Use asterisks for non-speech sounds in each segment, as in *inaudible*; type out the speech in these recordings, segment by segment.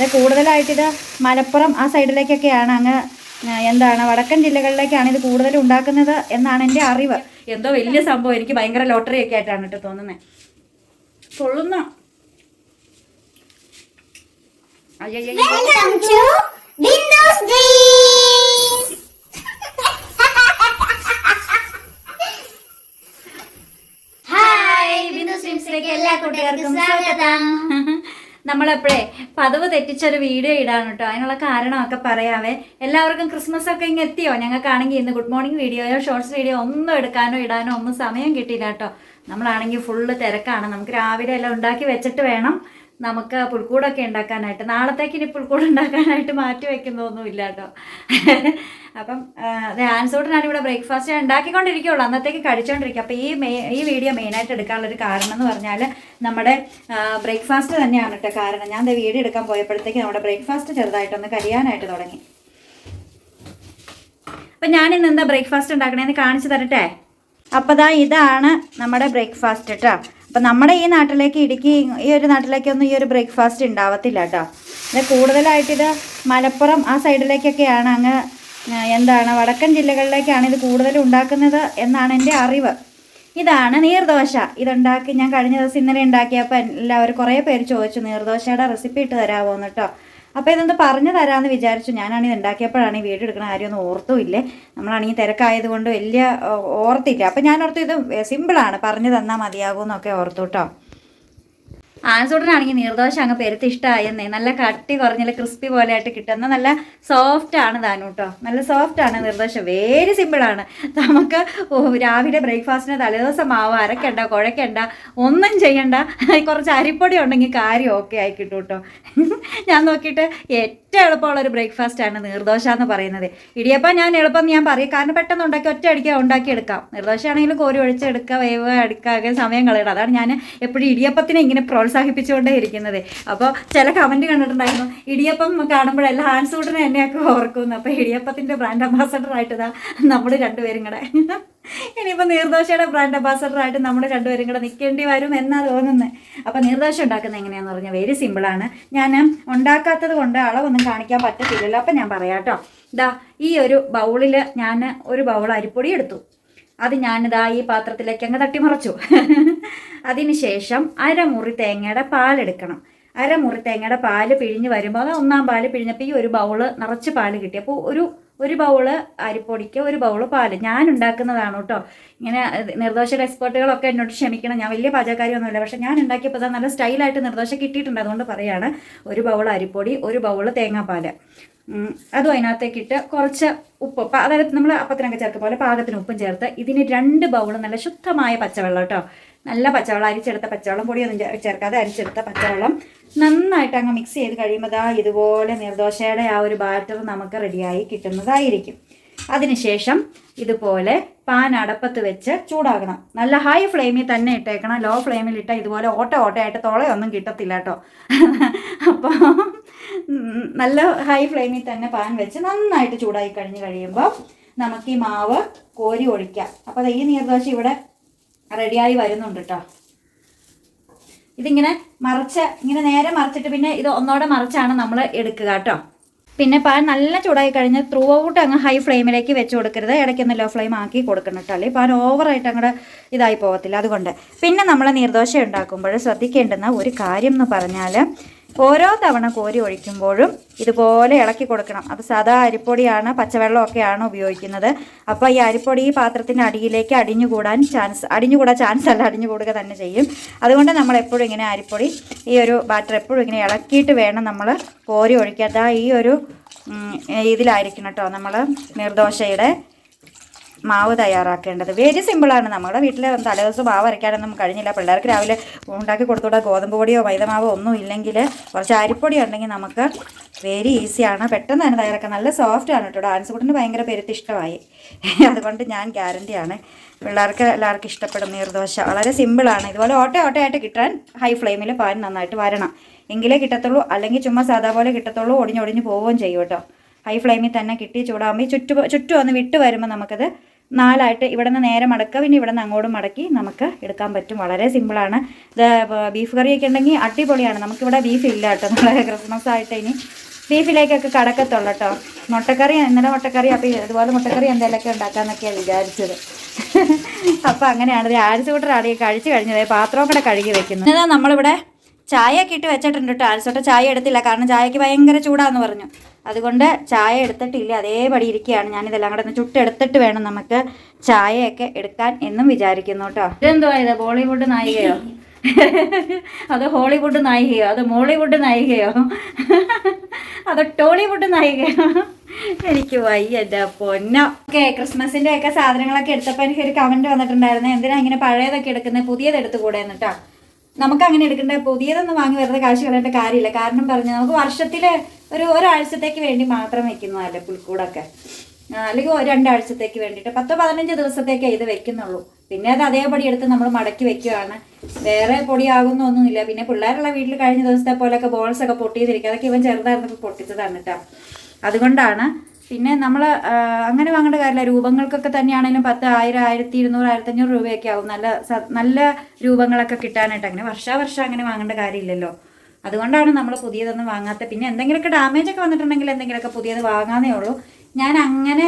ഇത് കൂടുതലായിട്ടിത് മലപ്പുറം ആ സൈഡിലേക്കൊക്കെയാണ്. അങ്ങ് എന്താണ് വടക്കൻ ജില്ലകളിലേക്കാണ് ഇത് കൂടുതൽ ഉണ്ടാക്കുന്നത് എന്നാണ് എന്റെ അറിവ്. എന്തോ വലിയ സംഭവം. എനിക്ക് ഭയങ്കര ലോട്ടറി ഒക്കെ ആയിട്ടാണ് കേട്ടോ തോന്നുന്നത് കൊള്ളുന്ന. എല്ലാ കൂട്ടുകാർക്കും സ്വാഗതം. നമ്മളെപ്പോഴേ പതിവ് തെറ്റിച്ചൊരു വീഡിയോ ഇടാണ് കേട്ടോ. അതിനുള്ള കാരണമൊക്കെ പറയാവേ. എല്ലാവർക്കും ക്രിസ്മസ് ഒക്കെ ഇങ്ങ് എത്തിയോ? ഞങ്ങൾക്കാണെങ്കിൽ ഇന്ന് ഗുഡ് മോർണിംഗ് വീഡിയോയോ ഷോർട്സ് വീഡിയോ ഒന്നും എടുക്കാനോ ഇടാനോ ഒന്നും സമയം കിട്ടിയില്ല കേട്ടോ. നമ്മളാണെങ്കിൽ ഫുള്ള് തിരക്കാണ്. നമുക്ക് രാവിലെ എല്ലാം ഉണ്ടാക്കി വെച്ചിട്ട് വേണം. നമുക്ക് പുൽക്കൂടൊക്കെ ഉണ്ടാക്കാനായിട്ട് നാളത്തേക്ക് ഇനി പുൽക്കൂട് ഉണ്ടാക്കാനായിട്ട് മാറ്റി വെക്കുന്നൊന്നുമില്ല കേട്ടോ. അപ്പം ആൻസോട്ടിനാണ് ഇവിടെ ബ്രേക്ക്ഫാസ്റ്റ് ഉണ്ടാക്കിക്കൊണ്ടിരിക്കുകയുള്ളൂ അന്നത്തേക്ക് കഴിച്ചുകൊണ്ടിരിക്കുക അപ്പോൾ ഈ മെയ് ഈ വീഡിയോ മെയിനായിട്ട് എടുക്കാനുള്ളൊരു കാരണം എന്ന് പറഞ്ഞാൽ നമ്മുടെ ബ്രേക്ക്ഫാസ്റ്റ് തന്നെയാണ് കേട്ടോ കാരണം. ഞാൻ വീഡിയോ എടുക്കാൻ പോയപ്പോഴത്തേക്ക് നമ്മുടെ ബ്രേക്ക്ഫാസ്റ്റ് ചെറുതായിട്ടൊന്ന് കരിയാനായിട്ട് തുടങ്ങി. അപ്പം ഞാൻ ഇന്ന് എന്താ ബ്രേക്ക്ഫാസ്റ്റ് ഉണ്ടാക്കണേന്ന് കാണിച്ചു തരട്ടെ? അപ്പോൾ ദാ ഇതാണ് നമ്മുടെ ബ്രേക്ക്ഫാസ്റ്റ് കേട്ടോ അപ്പം നമ്മുടെ ഈ നാട്ടിലേക്ക് ഇടുക്കി ഈ ഒരു നാട്ടിലേക്കൊന്നും ഈ ഒരു ബ്രേക്ക്ഫാസ്റ്റ് ഉണ്ടാവത്തില്ല കേട്ടോ. ഇത് കൂടുതലായിട്ടിത് മലപ്പുറം ആ സൈഡിലേക്കൊക്കെയാണ് അങ്ങ് എന്താണ് വടക്കൻ ജില്ലകളിലേക്കാണ് ഇത് കൂടുതൽ ഉണ്ടാക്കുന്നത് എന്നാണ് എന്റെ അറിവ്. ഇതാണ് നീർദോശ. ഇതുണ്ടാക്കി ഞാൻ കഴിഞ്ഞ ദിവസം ഇന്നലെ ഉണ്ടാക്കിയപ്പോൾ എല്ലാവരും കുറേ പേര് ചോദിച്ചു നീർദോശയുടെ റെസിപ്പി ഇട്ട് തരാമോ എന്ന് കേട്ടോ. അപ്പോൾ ഇതൊന്ന് പറഞ്ഞു തരാമെന്ന് വിചാരിച്ചു. ഞാനാണ് ഇത് ഉണ്ടാക്കിയപ്പോഴാണ് ഈ വീഡിയോ എടുക്കുന്ന കാര്യമൊന്നും ഓർത്തുമില്ലേ. നമ്മളാണെങ്കിൽ തിരക്കായതുകൊണ്ട് വലിയ ഓർത്തില്ല. അപ്പോൾ ഞാൻ ഓർത്തു ഇത് സിമ്പിളാണ് പറഞ്ഞു തന്നാൽ മതിയാകുമെന്നൊക്കെ ഓർത്തു കേട്ടോ. ആൻസൂട്ടനാണെങ്കിൽ നീർദോശ അങ്ങ് പെരുത്ത് ഇഷ്ടമായെന്നേ നല്ല കട്ടി കുറഞ്ഞില്ല ക്രിസ്പി പോലെ ആയിട്ട് കിട്ടുന്ന നല്ല സോഫ്റ്റ് ആണ് താനും കേട്ടോ നല്ല സോഫ്റ്റ് ആണ് നീർദോശ. വെരി സിമ്പിളാണ് നമുക്ക് രാവിലെ ബ്രേക്ക്ഫാസ്റ്റിന് തലേദിവസം മാവ് അരക്കണ്ട കുഴക്കണ്ട ഒന്നും ചെയ്യണ്ട. കുറച്ച് അരിപ്പൊടി ഉണ്ടെങ്കിൽ കാര്യം ഓക്കെ ആയി കിട്ടും കേട്ടോ ഞാൻ നോക്കിയിട്ട് ഏറ്റവും എളുപ്പമുള്ള ഒരു ബ്രേക്ക്ഫാസ്റ്റ് ആണ് നീർദോശ എന്ന് പറയുന്നത്. ഇടിയപ്പം ഞാൻ എളുപ്പം ഞാൻ പറയും. കാരണം പെട്ടെന്ന് ഉണ്ടാക്കി ഒറ്റ അടിക്കുക ഉണ്ടാക്കിയെടുക്കാം നിർദോശ ആണെങ്കിലും കോരി ഒഴിച്ചെടുക്കുക വേവ് എടുക്കുക സമയം കളയണം. അതാണ് ഞാൻ എപ്പോഴും ഇടിയപ്പത്തിനെ ഇങ്ങനെ പ്രോത്സാഹിപ്പിച്ചുകൊണ്ടേ ഇരിക്കുന്നത്. അപ്പോൾ ചില കമന്റ് കണ്ടിട്ടുണ്ടായിരുന്നു. ഇടിയപ്പം കാണുമ്പോഴെല്ലാം ഹാൻഡ് സൂട്ടിനെ എന്നെയൊക്കെ ഓർക്കുന്നു. അപ്പോൾ ഇടിയപ്പത്തിന്റെ ബ്രാൻഡ് അംബാസഡർ ആയിട്ട് ഇതാ നമ്മൾ രണ്ടുപേരും കൂടെ. ഇനിയിപ്പോൾ നീർദോശയുടെ ബ്രാൻഡ് അംബാസഡറായിട്ട് നമ്മൾ രണ്ടുപേരും കൂടെ നിൽക്കേണ്ടി വരും എന്നാണ് തോന്നുന്നത് അപ്പോൾ നീർദോശ ഉണ്ടാക്കുന്നത് എങ്ങനെയാണെന്ന് പറഞ്ഞാൽ വെരി സിമ്പിളാണ് ഞാൻ ഉണ്ടാക്കാത്തത് കൊണ്ട് അളവൊന്നും കാണിക്കാൻ പറ്റത്തില്ലല്ലോ. അപ്പം ഞാൻ പറയാം കേട്ടോ. ഇതാ ഈ ഒരു ബൗളിൽ ഞാൻ ഒരു ബൗൾ അരിപ്പൊടി എടുത്തു. അത് ഞാനിതാ ഈ പാത്രത്തിലേക്ക് അങ്ങ് തട്ടിമറച്ചു. അതിനുശേഷം അരമുറി തേങ്ങയുടെ പാലെടുക്കണം അരമുറി തേങ്ങയുടെ പാൽ പിഴിഞ്ഞ് വരുമ്പോൾ അത് ഒന്നാം പാൽ പിഴിഞ്ഞപ്പോൾ ഈ ഒരു ബൗൾ നിറച്ച് പാൽ കിട്ടി. അപ്പോൾ ഒരു ഒരു ബൗൾ അരിപ്പൊടിക്ക് ഒരു ബൗൾ പാൽ. ഞാൻ ഉണ്ടാക്കുന്നതാണ് കേട്ടോ. ഇങ്ങനെ നിർദ്ദോഷ എക്സ്പേർട്ടുകളൊക്കെ എന്നോട് ക്ഷമിക്കണം. ഞാൻ വലിയ പാചകക്കാരിയൊന്നുമില്ല. പക്ഷേ ഞാൻ ഉണ്ടാക്കിയപ്പോൾ നല്ല സ്റ്റൈലായിട്ട് നിർദോഷം കിട്ടിയിട്ടുണ്ട്. അതുകൊണ്ട് പറയാണ് ഒരു ബൗൾ അരിപ്പൊടി ഒരു ബൗൾ തേങ്ങാപ്പാൽ. അതും അതിനകത്തേക്കിട്ട് കുറച്ച് ഉപ്പ്. അതായത് നമ്മൾ അപ്പത്തിനൊക്കെ ചേർക്കുക പോലെ പാകത്തിന് ഉപ്പും ചേർത്ത് ഇതിന് രണ്ട് ബൗൾ നല്ല ശുദ്ധമായ പച്ചവെള്ളം കേട്ടോ. നല്ല പച്ചവെള്ളം അരിച്ചെടുത്ത പച്ചവെള്ളം പൊടിയൊന്നും ചേർക്കാതെ അരിച്ചെടുത്ത പച്ചവെള്ളം നന്നായിട്ട് അങ്ങ് മിക്സ് ചെയ്ത് കഴിയുമ്പോൾ ദാ ഇതുപോലെ നിർദോശയുടെ ആ ഒരു ബാറ്റർ നമുക്ക് റെഡിയായി കിട്ടുന്നതായിരിക്കും. അതിനുശേഷം ഇതുപോലെ പാൻ അടപ്പത്ത് വെച്ച് ചൂടാക്കണം. നല്ല ഹൈ ഫ്ലെയിമിൽ തന്നെ ഇട്ടേക്കണം. ലോ ഫ്ലെയിമിൽ ഇട്ടാൽ ഇതുപോലെ ഓട്ട ഓട്ടയായിട്ട് തുളയൊന്നും കിട്ടത്തില്ല കേട്ടോ. *laughs* അപ്പോൾ നല്ല ഹൈ ഫ്ലെയിമിൽ തന്നെ പാൻ വെച്ച് നന്നായിട്ട് ചൂടായി കഴിഞ്ഞ് കഴിയുമ്പോൾ നമുക്ക് ഈ മാവ് കോരി ഒഴിക്കാം. അപ്പോൾ ഈ നീർദോശ ഇവിടെ റെഡിയായി വരുന്നുണ്ട് കേട്ടോ ഇതിങ്ങനെ മറിച്ച് ഇങ്ങനെ നേരെ മറിച്ചിട്ട് പിന്നെ ഇത് ഒന്നോടെ മറിച്ചാണ് നമ്മൾ എടുക്കുക കേട്ടോ പിന്നെ പാൽ നല്ല ചൂടായി കഴിഞ്ഞ് ത്രൂ ഔട്ട് അങ്ങ് ഹൈ ഫ്ലെയിമിലേക്ക് വെച്ച് കൊടുക്കരുത്. ഇടയ്ക്കൊന്ന് ലോ ഫ്ലെയിം ആക്കി കൊടുക്കണം കേട്ടോ അല്ലെങ്കിൽ പാൽ ഓവറായിട്ട് അങ്ങോട്ട് ഇതായി പോകത്തില്ല അതുകൊണ്ട്. പിന്നെ നമ്മൾ നീർദോശ ഉണ്ടാക്കുമ്പോൾ ശ്രദ്ധിക്കേണ്ടുന്ന ഒരു കാര്യം എന്ന് പറഞ്ഞാൽ ഓരോ തവണ കോരി ഒഴിക്കുമ്പോഴും ഇതുപോലെ ഇളക്കി കൊടുക്കണം. അപ്പോൾ സാധാ അരിപ്പൊടിയാണ് പച്ചവെള്ളമൊക്കെയാണ് ഉപയോഗിക്കുന്നത്. അപ്പോൾ ഈ അരിപ്പൊടി ഈ പാത്രത്തിന്റെ അടിയിലേക്ക് അടിഞ്ഞുകൂടാൻ ചാൻസ് അടിഞ്ഞുകൂടാൻ ചാൻസ് അല്ല അടിഞ്ഞുകൂടുക തന്നെ ചെയ്യും. അതുകൊണ്ട് നമ്മൾ എപ്പോഴും ഇങ്ങനെ അരിപ്പൊടി ഈ ഒരു ബാറ്റർ എപ്പോഴും ഇങ്ങനെ ഇളക്കിയിട്ട് വേണം നമ്മൾ കോരി ഒഴിക്കാത്ത ഈ ഒരു ഇതിലായിരിക്കണം കേട്ടോ നമ്മൾ നിർദോശയുടെ മാവ് തയ്യാറാക്കേണ്ടത്. വെരി സിമ്പിളാണ് നമ്മുടെ വീട്ടിൽ തലേദിവസം മാവ് അരയ്ക്കാനൊന്നും കഴിഞ്ഞില്ല. പിള്ളേർക്ക് രാവിലെ ഉണ്ടാക്കി കൊടുത്തുകൂടാ? ഗോതമ്പ് പൊടിയോ മൈദമാവോ ഒന്നും ഇല്ലെങ്കിൽ കുറച്ച് അരിപ്പൊടി ഉണ്ടെങ്കിൽ നമുക്ക് വെരി ഈസിയാണ് പെട്ടെന്ന് തന്നെ തയ്യാറാക്കാം. നല്ല സോഫ്റ്റ് ആണ് കേട്ടോ ഡാൻസ് കൂട്ടിന് ഭയങ്കര പെരുത്ത് ഇഷ്ടമായി. അതുകൊണ്ട് ഞാൻ ഗ്യാരണ്ടിയാണ് പിള്ളേർക്ക് എല്ലാവർക്കും ഇഷ്ടപ്പെടും. നീർദോശ വളരെ സിമ്പിളാണ് ഇതുപോലെ ഓട്ട ഓട്ടയായിട്ട് കിട്ടാൻ ഹൈ ഫ്ലെയിമിൽ പാൻ നന്നായിട്ട് വരണം. എങ്കിലേ കിട്ടത്തുള്ളൂ. അല്ലെങ്കിൽ ചുമ്മാ സാധാ പോലെ കിട്ടത്തുള്ളൂ. ഒടിഞ്ഞൊടിഞ്ഞ് പോവുകയും ചെയ്യും കേട്ടോ ഹൈ ഫ്ലെയിമിൽ തന്നെ കിട്ടി ചൂടാകുമ്പോൾ ചുറ്റു ചുറ്റും ഒന്ന് വിട്ട് വരുമ്പോൾ നമുക്കത് നാലായിട്ട് ഇവിടെ നിന്ന് നേരെ മടക്കുക. പിന്നെ ഇവിടെ നിന്ന് അങ്ങോട്ടും മടക്കി നമുക്ക് എടുക്കാൻ പറ്റും. വളരെ സിമ്പിളാണ്. ഇത് ബീഫ് കറിയൊക്കെ ഉണ്ടെങ്കിൽ അടിപൊളിയാണ്. നമുക്കിവിടെ ബീഫ് ഇല്ല കേട്ടോ. നമ്മളെ ക്രിസ്മസ് ആയിട്ട് ഇനി ബീഫിലേക്കൊക്കെ കടക്കത്തുള്ളൂ കേട്ടോ. മുട്ടക്കറി ഇന്നലെ മുട്ടക്കറി അപ്പോൾ ഇതുപോലെ മുട്ടക്കറി എന്തെങ്കിലുമൊക്കെ ഉണ്ടാക്കാമെന്നൊക്കെയാണ് വിചാരിച്ചത്. *laughs* അപ്പോൾ അങ്ങനെയാണ്. ഈ കഴിച്ച് കഴിഞ്ഞത് പാത്രവും കൂടെ കഴുകി വെക്കുന്നത് നമ്മളിവിടെ ചായ ഒക്കെ ഇട്ട് വെച്ചിട്ടുണ്ട് കേട്ടോ ആൽസോട്ട ചായ എടുത്തില്ല. കാരണം ചായക്ക് ഭയങ്കര ചൂടാന്ന് പറഞ്ഞു. അതുകൊണ്ട് ചായ എടുത്തിട്ടില്ല. അതേപടി ഇരിക്കുകയാണ്. ഞാനിതെല്ലാം കൂടെ ഒന്ന് ചുട്ടെടുത്തിട്ട് വേണം നമുക്ക് ചായയൊക്കെ എടുക്കാൻ എന്നും വിചാരിക്കുന്നു കേട്ടോ ഇതെന്തോ ഇത്? ബോളിവുഡ് നായികയോ? *laughs* അത് ഹോളിവുഡ് നായികയോ? അത് മോളിവുഡ് നായികയോ? *laughs* അത് ടോളിവുഡ് നായികയോ? *laughs* എനിക്ക് വയ്യ എന്റെ പൊന്ന. ഓക്കെ ക്രിസ്മസിന്റെ ഒക്കെ സാധനങ്ങളൊക്കെ എടുത്തപ്പോൾ എനിക്ക് ഒരു കമന്റ് വന്നിട്ടുണ്ടായിരുന്നു. എന്തിനാ ഇങ്ങനെ പഴയതൊക്കെ എടുക്കുന്നത് പുതിയത് എടുത്തുകൂടെ എന്നിട്ടാ നമുക്ക് അങ്ങനെ എടുക്കേണ്ട. പുതിയതൊന്നും വാങ്ങി വെറുതെ കാശ് കളയേണ്ട കാര്യമില്ല. കാരണം പറഞ്ഞാൽ നമുക്ക് വർഷത്തിൽ ഒരു ഒരാഴ്ചത്തേക്ക് വേണ്ടി മാത്രം വെക്കുന്നതല്ലേ പുൽക്കൂടൊക്കെ. അല്ലെങ്കിൽ രണ്ടാഴ്ചത്തേക്ക് വേണ്ടിയിട്ട് പത്തോ പതിനഞ്ച് ദിവസത്തേക്കേ ഇത് വെക്കുന്നുള്ളൂ. പിന്നെ അത് അതേപടി എടുത്ത് നമ്മൾ മടക്കി വെക്കുകയാണ് വേറെ പൊടിയാകുന്നൊന്നുമില്ല. പിന്നെ പിള്ളേരുള്ള വീട്ടിൽ കഴിഞ്ഞ ദിവസത്തെ പോലെയൊക്കെ ബോൾസ് ഒക്കെ പൊട്ടിയതിരിക്കും. അതൊക്കെ ഇവൻ ചെറുതായിരുന്നപ്പോൾ പൊട്ടിച്ചതാണ് കേട്ടോ. അതുകൊണ്ടാണ് പിന്നെ നമ്മൾ അങ്ങനെ വാങ്ങേണ്ട കാര്യമില്ല. രൂപങ്ങൾക്കൊക്കെ തന്നെയാണെങ്കിലും പത്ത് ആയിരം ആയിരത്തി ഇരുന്നൂറ് ആയിരത്തഞ്ഞൂറ് രൂപയൊക്കെ ആവും. നല്ല നല്ല രൂപങ്ങളൊക്കെ കിട്ടാനായിട്ട് അങ്ങനെ വർഷാവർഷം അങ്ങനെ വാങ്ങേണ്ട കാര്യമില്ലല്ലോ. അതുകൊണ്ടാണ് നമ്മൾ പുതിയതൊന്നും വാങ്ങാത്ത. പിന്നെ എന്തെങ്കിലുമൊക്കെ ഡാമേജ് ഒക്കെ വന്നിട്ടുണ്ടെങ്കിൽ എന്തെങ്കിലുമൊക്കെ പുതിയത് വാങ്ങാന്നേ ഉള്ളൂ. ഞാൻ അങ്ങനെ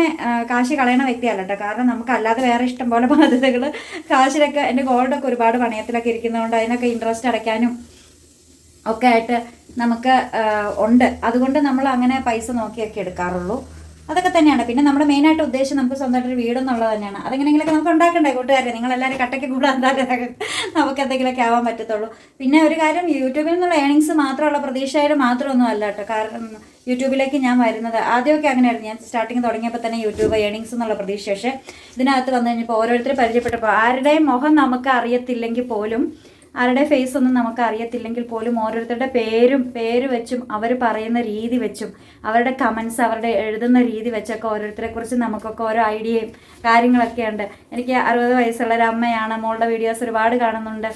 കാശ് കളയണ വ്യക്തിയല്ല കേട്ടോ. കാരണം നമുക്ക് അല്ലാതെ വേറെ ഇഷ്ടം പോലെ ബാധ്യതകൾ കാശിലൊക്കെ എന്റെ ഗോൾഡൊക്കെ ഒരുപാട് പണയത്തിലൊക്കെ ഇരിക്കുന്നതുകൊണ്ട് അതിനൊക്കെ ഇൻട്രസ്റ്റ് അടയ്ക്കാനും ഒക്കെ ആയിട്ട് നമുക്ക് ഉണ്ട്. അതുകൊണ്ട് നമ്മൾ അങ്ങനെ പൈസ നോക്കിയൊക്കെ എടുക്കാറുള്ളൂ. അതൊക്കെ തന്നെയാണ്. പിന്നെ നമ്മുടെ മെയിനായിട്ട് ഉദ്ദേശം നമുക്ക് സ്വന്തമായിട്ടൊരു വീടെന്നുള്ളത് തന്നെയാണ്. അതെങ്ങനെയെങ്കിലൊക്കെ നമുക്ക് ഉണ്ടാക്കണ്ടേ കൂട്ടുകാരെ? നിങ്ങളെല്ലാവരും കട്ടയ്ക്ക് കൂടാതെ നമുക്ക് എന്തെങ്കിലുമൊക്കെ ആവാൻ പറ്റത്തുള്ളൂ. പിന്നെ ഒരു കാര്യം യൂട്യൂബിൽ നിന്നുള്ള ഏണിങ്സ് മാത്രമുള്ള പ്രതീക്ഷയിൽ മാത്രമൊന്നും അല്ല കേട്ടോ. കാരണം യൂട്യൂബിലേക്ക് ഞാൻ വരുന്നത് ആദ്യമൊക്കെ അങ്ങനെയായിരുന്നു. ഞാൻ സ്റ്റാർട്ടിങ് തുടങ്ങിയപ്പോൾ തന്നെ യൂട്യൂബ് ഏണിങ്സ് എന്നുള്ള പ്രതീക്ഷ. പക്ഷേ ഇതിനകത്ത് വന്നു കഴിഞ്ഞപ്പോൾ ഓരോരുത്തരെ പരിചയപ്പെട്ടപ്പോൾ ആരുടെയും മുഖം നമുക്ക് അറിയത്തില്ലെങ്കിൽ പോലും ആരുടെ ഫേസ് ഒന്നും നമുക്ക് അറിയത്തില്ലെങ്കിൽ പോലും ഓരോരുത്തരുടെ പേരും പേര് വെച്ചും അവർ പറയുന്ന രീതി വെച്ചും അവരുടെ കമൻസ് അവരുടെ എഴുതുന്ന രീതി വെച്ചൊക്കെ ഓരോരുത്തരെ കുറിച്ച് നമുക്കൊക്കെ ഓരോ ഐഡിയയും കാര്യങ്ങളൊക്കെ ഉണ്ട്. എനിക്ക് അറുപത് വയസ്സുള്ള ഒരു അമ്മയാണ്. മോളുടെ വീഡിയോസ് ഒരുപാട് കാണുന്നുണ്ട്.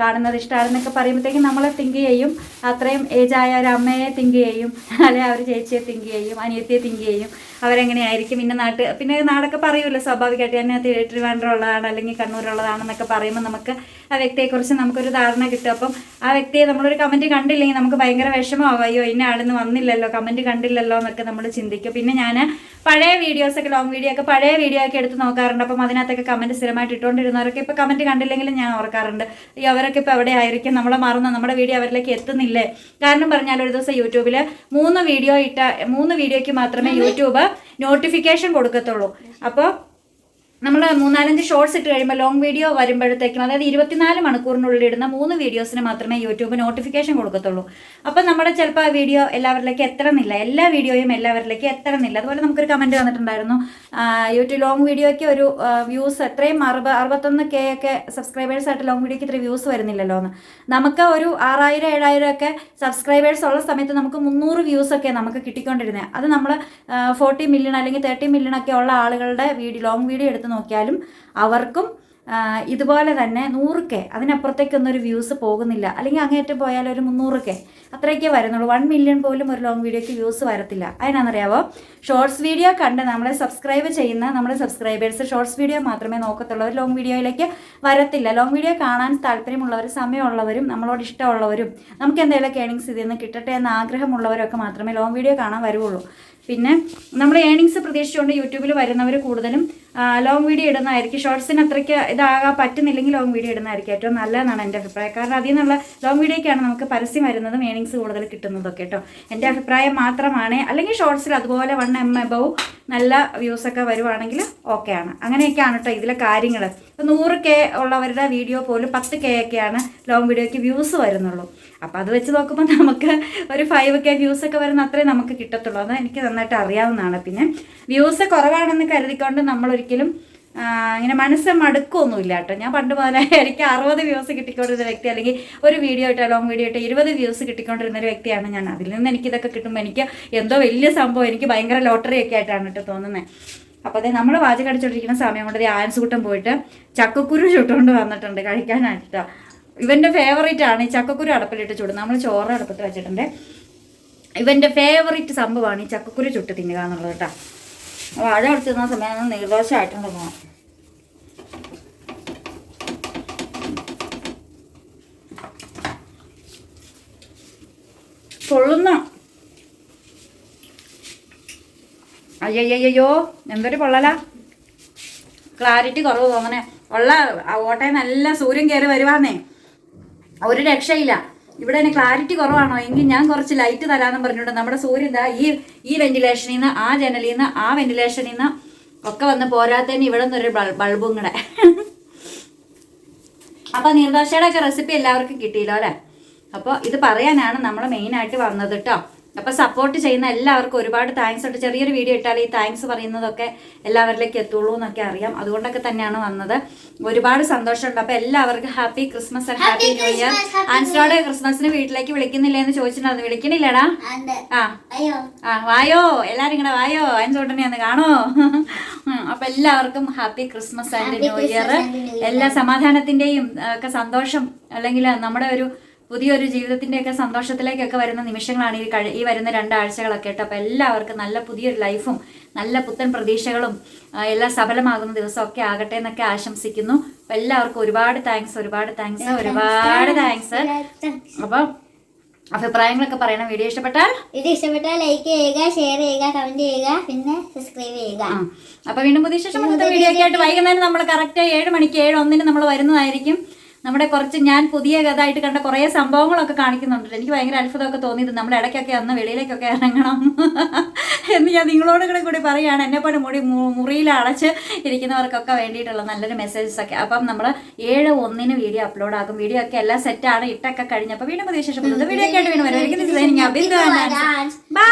കാണുന്നത് ഇഷ്ടമാണെന്നൊക്കെ പറയുമ്പോഴത്തേക്കും നമ്മളെ തിങ്ക് ചെയ്യും. അത്രയും ഏജായ ഒരു അമ്മയെ തിങ്ക് ചെയ്യും. അല്ലെ അവർ ചേച്ചിയെ തിങ്ക് ചെയ്യും. അനിയത്തിയെ തിങ്ക് ചെയ്യും. അവരെങ്ങനെയായിരിക്കും? ഇന്ന നാട്ട് പിന്നെ നാടൊക്കെ പറയുമല്ലോ സ്വാഭാവികമായിട്ട് തന്നെ തി- ട്രിവാൻഡ്രമുള്ളതാണ് അല്ലെങ്കിൽ കണ്ണൂരുള്ളതാണെന്നൊക്കെ പറയുമ്പോൾ നമുക്ക് ആ വ്യക്തിയെക്കുറിച്ച് നമുക്കൊരു ധാരണ കിട്ടും. അപ്പം ആ വ്യക്തിയെ നമ്മളൊരു കമന്റ് കണ്ടില്ലെങ്കിൽ നമുക്ക് ഭയങ്കര വിഷമമാവും. അയ്യോ ഇന്ന ആളിന്ന് വന്നില്ലല്ലോ കമന്റ് കണ്ടില്ലല്ലോ എന്നൊക്കെ നമ്മൾ ചിന്തിക്കും. പിന്നെ ഞാൻ പഴയ വീഡിയോസൊക്കെ ലോങ് വീഡിയോ ഒക്കെ പഴയ വീഡിയോ ഒക്കെ എടുത്ത് നോക്കാറുണ്ട്. അപ്പം അതിനകത്തൊക്കെ കമന്റ് സ്ഥിരമായിട്ട് ഇട്ടുകൊണ്ടിരുന്നവരൊക്കെ ഇപ്പോൾ കമന്റ് കണ്ടില്ലെങ്കിലും ഞാൻ ഓർക്കാറുണ്ട്. ഈ അവരൊക്കെ ഇപ്പോൾ എവിടെ ആയിരിക്കും? നമ്മളെ മറന്ന് നമ്മുടെ വീഡിയോ അവരിലേക്ക് എത്തുന്നില്ലേ? കാരണം പറഞ്ഞാൽ ഒരു ദിവസം യൂട്യൂബിൽ മൂന്ന് വീഡിയോ ഇട്ട മൂന്ന് വീഡിയോയ്ക്ക് മാത്രമേ യൂട്യൂബ് നോട്ടിഫിക്കേഷൻ കൊടുക്കത്തുള്ളൂ. അപ്പോൾ നമ്മൾ മൂന്നാലഞ്ച് ഷോർട്സ് ഇട്ട് കഴിയുമ്പോൾ ലോങ് വീഡിയോ വരുമ്പോഴത്തേക്കും അതായത് ഇരുപത്തിനാല് മണിക്കൂറിനുള്ളിൽ ഇടുന്ന മൂന്ന് വീഡിയോസിന് മാത്രമേ യൂട്യൂബ് നോട്ടിഫിക്കേഷൻ കൊടുക്കത്തുള്ളൂ. അപ്പം നമ്മുടെ ചിലപ്പോൾ ആ വീഡിയോ എല്ലാവരിലേക്ക് എത്തണമെന്നില്ല. എല്ലാ വീഡിയോയും എല്ലാവരിലേക്ക് എത്തണമെന്നില്ല. അതുപോലെ നമുക്കൊരു കമന്റ് വന്നിട്ടുണ്ടായിരുന്നു. യൂട്യൂബ് ലോങ് വീഡിയോയ്ക്ക് ഒരു വ്യൂസ് എത്രയും അറുപ അറുപത്തൊന്ന് കെ ഒക്കെ സബ്സ്ക്രൈബേഴ്സ് ആയിട്ട് ലോങ് വീഡിയോയ്ക്ക് ഇത്ര വ്യൂസ് വരുന്നില്ലല്ലോ എന്ന്. നമുക്ക് ഒരു ആറായിരം ഏഴായിരം ഒക്കെ സബ്സ്ക്രൈബേഴ്സ് ഉള്ള സമയത്ത് നമുക്ക് മുന്നൂറ് വ്യൂസ് ഒക്കെ നമുക്ക് കിട്ടിക്കൊണ്ടിരുന്നത് അത് നമ്മൾ ഫോർട്ടി മില്യൺ അല്ലെങ്കിൽ തേർട്ടി മില്യൺ ഒക്കെ ഉള്ള ആളുകളുടെ വീഡിയോ ലോങ് വീഡിയോ എടുത്ത് നോക്കിയാലും അവർക്കും ഇതുപോലെ തന്നെ നൂറ് കെ അതിനപ്പുറത്തേക്കൊന്നും ഒരു വ്യൂസ് പോകുന്നില്ല. അല്ലെങ്കിൽ അങ്ങേറ്റം പോയാൽ ഒരു മുന്നൂറ് കെ അത്രയൊക്കെ വരുന്നുള്ളൂ. വൺ മില്യൺ പോലും ഒരു ലോങ് വീഡിയോയ്ക്ക് വ്യൂസ് വരത്തില്ല. അതിനാണെന്നറിയാവോ ഷോർട്സ് വീഡിയോ കണ്ട് നമ്മളെ സബ്സ്ക്രൈബ് ചെയ്യുന്ന നമ്മുടെ സബ്സ്ക്രൈബേഴ്സ് ഷോർട്സ് വീഡിയോ മാത്രമേ നോക്കത്തുള്ളൂ. ഒരു ലോങ് വീഡിയോയിലേക്ക് വരത്തില്ല. ലോങ് വീഡിയോ കാണാൻ താല്പര്യമുള്ളവർ സമയമുള്ളവരും നമ്മളോട് ഇഷ്ടമുള്ളവരും നമുക്ക് എന്തെങ്കിലും ഏണിങ്സ് ഇതിൽ നിന്ന് കിട്ടട്ടെ എന്ന ആഗ്രഹമുള്ളവരൊക്കെ മാത്രമേ ലോങ് വീഡിയോ കാണാൻ വരുള്ളൂ പിന്നെ നമ്മൾ ഏണിങ്സ് പ്രതീക്ഷിച്ചുകൊണ്ട് യൂട്യൂബിൽ വരുന്നവർ കൂടുതലും ലോങ് വീഡിയോ ഇടുന്നതായിരിക്കും. ഷോർട്സിന് അത്രയ്ക്ക് ഇതാകാൻ പറ്റുന്നില്ലെങ്കിൽ ലോങ് വീഡിയോ ഇടുന്നതായിരിക്കും ഏറ്റവും നല്ലതെന്നാണ് എന്റെ അഭിപ്രായം. കാരണം അതിൽ നിന്നുള്ള ലോങ് വീഡിയോയ്ക്കാണ് നമുക്ക് പരസ്യം വരുന്നതും ഏണിങ്സ് കൂടുതൽ കിട്ടുന്നതൊക്കെ കേട്ടോ. എന്റെ അഭിപ്രായം മാത്രമാണ്. അല്ലെങ്കിൽ ഷോർട്സിൽ അതുപോലെ വൺ എം എബവ് നല്ല വ്യൂസൊക്കെ വരുവാണെങ്കിൽ ഓക്കെയാണ് അങ്ങനെയൊക്കെയാണ് കേട്ടോ ഇതിലെ കാര്യങ്ങൾ ഇപ്പോൾ നൂറ് കെ ഉള്ളവരുടെ വീഡിയോ പോലും പത്ത് കെ ഒക്കെയാണ് ലോങ് വീഡിയോയ്ക്ക് വ്യൂസ് വരുന്നുള്ളൂ. അപ്പോൾ അത് വെച്ച് നോക്കുമ്പോൾ നമുക്ക് ഒരു ഫൈവ് കെ വ്യൂസ് ഒക്കെ വരുന്ന അത്രേ നമുക്ക് കിട്ടത്തുള്ളൂ. അത് എനിക്ക് നന്നായിട്ട് അറിയാവുന്നതാണ്. പിന്നെ വ്യൂസ് കുറവാണെന്ന് കരുതിക്കൊണ്ട് നമ്മൾ ഒരിക്കലും ഇങ്ങനെ മനസ്സ് മടുക്കൊന്നുമില്ല കേട്ടോ. ഞാൻ പണ്ട് മുതലേ എനിക്ക് അറുപത് വ്യൂസ് കിട്ടിക്കൊണ്ടിരുന്ന വ്യക്തി അല്ലെങ്കിൽ ഒരു വീഡിയോ ആയിട്ട് ലോങ് വീഡിയോ ആയിട്ട് ഇരുപത് വ്യൂസ് കിട്ടിക്കൊണ്ടിരുന്ന ഒരു വ്യക്തിയാണ് ഞാൻ. അതിൽ നിന്ന് എനിക്കിതൊക്കെ കിട്ടുമ്പോൾ എനിക്ക് എന്തോ വലിയ സംഭവം എനിക്ക് ഭയങ്കര ലോട്ടറി ഒക്കെ ആയിട്ടാണ് കേട്ടോ തോന്നുന്നത് അപ്പോൾ അതെ നമ്മൾ വാചകം അടിച്ചോണ്ടിരിക്കുന്ന സമയം കൊണ്ട് ആൻസ് കൂട്ടം പോയിട്ട് ചക്കക്കുരു ചുട്ടുകൊണ്ട് വന്നിട്ടുണ്ട് കഴിക്കാനായിട്ടോ ഇവന്റെ ഫേവറേറ്റ് ആണ് ഈ ചക്കക്കുരു അടപ്പിലിട്ട് ചുടുന്നത്. നമ്മൾ ചോറ് അടപ്പത്ത് വെച്ചിട്ടുണ്ട്. ഇവന്റെ ഫേവറേറ്റ് സംഭവമാണ് ഈ ചക്കക്കുരു ചുട്ട് തിന്നുക എന്നുള്ളത് കേട്ടോ. വാഴ അടച്ചിരുന്ന സമയം നീർദോഷമായിട്ടുണ്ട് പോകാം പൊള്ളുന്ന. അയ്യയ്യോ എന്തൊരു പൊള്ളല. ക്ലാരിറ്റി കുറവ് തോന്നണേ. ഉള്ള ഓട്ടയിൽ നല്ല സൂര്യൻ കയറി വരുവാന്നേ. ഒരു രക്ഷയില്ല. ഇവിടെ തന്നെ ക്ലാരിറ്റി കുറവാണോ? എങ്കിൽ ഞാൻ കുറച്ച് ലൈറ്റ് തരാമെന്ന് പറഞ്ഞിട്ടുണ്ട് നമ്മുടെ സൂര്യൻ ഈ ഈ വെന്റിലേഷനിൽ നിന്ന് ആ ജനലിൽ നിന്ന് ആ വെന്റിലേഷനിൽ നിന്ന് ഒക്കെ വന്ന് പോരാത്തതിന് ഇവിടെ നിന്നൊരു ബൾബും കൂടെ. അപ്പോൾ നീർദോശയുടെ ഒക്കെ റെസിപ്പി എല്ലാവർക്കും കിട്ടിയില്ലോ അല്ലേ? അപ്പോൾ ഇത് പറയാനാണ് നമ്മൾ മെയിനായിട്ട് വന്നത് കേട്ടോ അപ്പോൾ സപ്പോർട്ട് ചെയ്യുന്ന എല്ലാവർക്കും ഒരുപാട് താങ്ക്സ് ഉണ്ട്. ചെറിയൊരു വീഡിയോ ഇട്ടാൽ ഈ താങ്ക്സ് പറയുന്നതൊക്കെ എല്ലാവരിലേക്ക് എത്തുള്ളൂ എന്നൊക്കെ അറിയാം. അതുകൊണ്ടൊക്കെ തന്നെയാണ് വന്നത്. ഒരുപാട് സന്തോഷമുണ്ട്. അപ്പോൾ എല്ലാവർക്കും happy Christmas and happy new year ആൻസിനോട് ക്രിസ്മസിന് വീട്ടിലേക്ക് വിളിക്കുന്നില്ല എന്ന് ചോദിച്ചിട്ടുണ്ടായിരുന്നു. വിളിക്കണില്ലടാ? ആ. ആ വായോ. എല്ലാരും ഇങ്ങനെ വായോ. അഞ്ചോട്ടനെ ഒന്ന് കാണോ? *laughs* അപ്പൊ എല്ലാവർക്കും happy Christmas and new year. എല്ലാ സമാധാനത്തിന്റെയും ഒക്കെ സന്തോഷം. അല്ലെങ്കിൽ നമ്മുടെ ഒരു പുതിയൊരു ജീവിതത്തിന്റെയൊക്കെ സന്തോഷത്തിലേക്കൊക്കെ വരുന്ന നിമിഷങ്ങളാണ് ഈ കഴി ഈ വരുന്ന രണ്ടാഴ്ചകളൊക്കെ കേട്ടോ. അപ്പൊ എല്ലാവർക്കും നല്ല പുതിയൊരു ലൈഫും നല്ല പുത്തൻ പ്രതീക്ഷകളും എല്ലാം സഫലമാകുന്ന ദിവസമൊക്കെ ആകട്ടെ എന്നൊക്കെ ആശംസിക്കുന്നു. അപ്പൊ എല്ലാവർക്കും ഒരുപാട് താങ്ക്സ് ഒരുപാട് താങ്ക്സ് ഒരുപാട് താങ്ക്സ് അപ്പൊ അഭിപ്രായങ്ങളൊക്കെ പറയണം. വീഡിയോ ഇഷ്ടപ്പെട്ടാൽ? വീഡിയോ ഇഷ്ടപ്പെട്ടാൽ ലൈക്ക് ചെയ്യുക ഷെയർ ചെയ്യുക കമന്റ് ചെയ്യുക പിന്നെ സബ്സ്ക്രൈബ് ചെയ്യുക. അപ്പൊ വീണ്ടും പുതിയ ശേഷം വീഡിയോ ഒക്കെ ആയിട്ട് വൈകുന്നേരം നമ്മൾ കറക്റ്റ് ഏഴ് മണിക്ക് ഏഴ് ഒന്നിന് നമ്മൾ വരുന്നതായിരിക്കും. നമ്മുടെ കുറച്ച് ഞാൻ പുതിയ കഥയായിട്ട് കണ്ട കുറേ സംഭവങ്ങളൊക്കെ കാണിക്കുന്നുണ്ട്. എനിക്ക് ഭയങ്കര അത്ഭുതമൊക്കെ തോന്നിയത് നമ്മൾ ഇടയ്ക്കൊക്കെ ഒന്ന് വെളിയിലേക്കൊക്കെ ഇറങ്ങണം എന്ന് ഞാൻ നിങ്ങളോട് കൂടെ കൂടി പറയുകയാണ് എന്നെപ്പോലെ മുടി മുറിയിൽ അടച്ച് ഇരിക്കുന്നവർക്കൊക്കെ വേണ്ടിയിട്ടുള്ള നല്ലൊരു മെസ്സേജസ് ഒക്കെ അപ്പം നമ്മൾ ഏഴ് ഒന്നിന് വീഡിയോ അപ്ലോഡ് ആകും വീഡിയോ ഒക്കെ എല്ലാം സെറ്റാണ് ഇട്ടൊക്കെ കഴിഞ്ഞപ്പോൾ വീണ്ടും പ്രതീക്ഷ വീഡിയോ ഒക്കെ ആയിട്ട് വീണ്ടും വരും. Bindu bye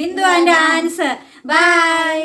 Bindu and Ans bye